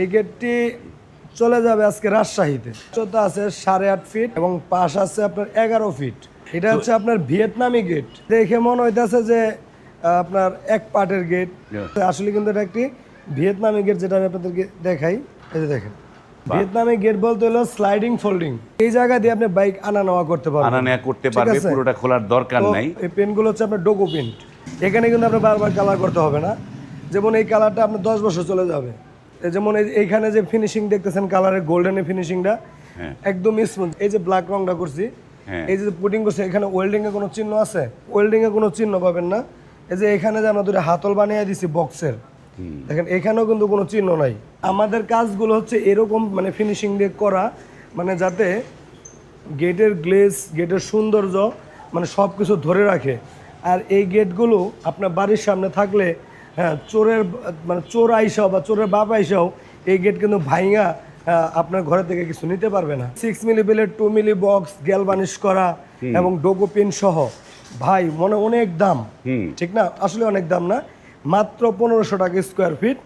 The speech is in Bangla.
এই গেটটি চলে যাবে আজকে রাজশাহীতে। উচ্চতা আছে সাড়ে আট ফিট এবং পাশ আছে আপনার এগারো ফিট এটা হচ্ছে আপনার ভিয়েতনামি গেট দেখে মনে হইতেছে যে আপনার এক পার্টের গেট. আসলে কিন্তু এটা একটি ভিয়েতনামি গেট যেটা আমি আপনাদেরকে দেখাই। এই যে দেখেন। ভিয়েতনামি গেট বলতে হলো স্লাইডিং ফোল্ডিং এই জায়গা দিয়ে আপনি বাইক আনা নেওয়া করতে পারবেন। আনা নেয়া করতে পারবে পুরোটা খোলার দরকার নাই। এই পেনগুলো হচ্ছে আপনার ডোকো পেন্ট এখানে কিন্তু আপনার বারবার কালার করতে হবে না। যেমন এই কালারটা আপনার দশ বছর চলে যাবে। যেমন এই- এইখানে যে ফিনিশিং দেখতেছেন কালারের গোল্ডেনের ফিনিশিংটা। একদম স্মুথ এই যে ব্ল্যাক রংটা করছি হ্যাঁ। এই যে পুটিং করছি এখানে ওয়েল্ডিং এর কোনো চিহ্ন আছে? ওয়েল্ডিং এর কোনো চিহ্ন পাবেন না। এই যে এখানে যে আমরা দুটো হাতল বানিয়ে দিছি বক্সের দেখেন এখানেও কিন্তু কোনো চিহ্ন নাই। আমাদের কাজগুলো হচ্ছে এরকম মানে ফিনিশিং দিয়ে করা মানে যাতে গেটের গ্লেজ গেটের সৌন্দর্য মানে সব কিছু ধরে রাখে। আর এই গেটগুলো আপনার বাড়ির সামনে থাকলে হ্যাঁ চোরের মানে চোর আইসাও বা চোরের বাপ আইসাও এই গেট কিন্তু ভাইঙা আপনার ঘরে থেকে কিছু নিতে পারবে না। সিক্স মিলি বেলের টু মিলি বক্স গ্যাল বানিশ করা এবং ডোগো পিন সহ। ভাই মনে অনেক দাম। ঠিক না? আসলে অনেক দাম না। মাত্র পনেরোশো টাকা স্কোয়ার ফিট